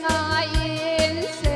我认识。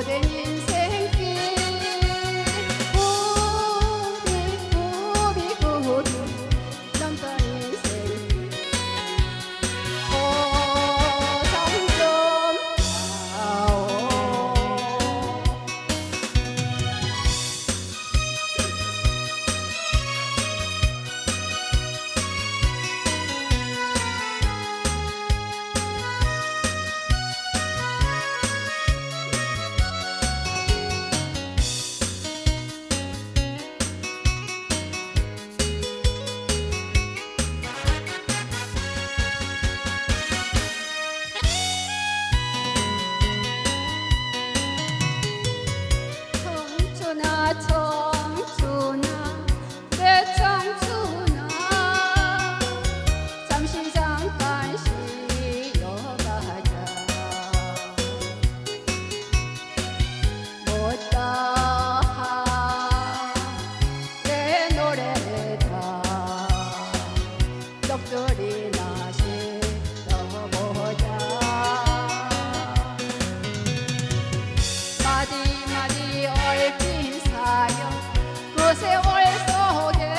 我给你。I told 세월 속에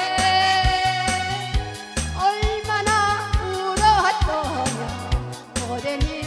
얼마나 울어왔더냐. 어제니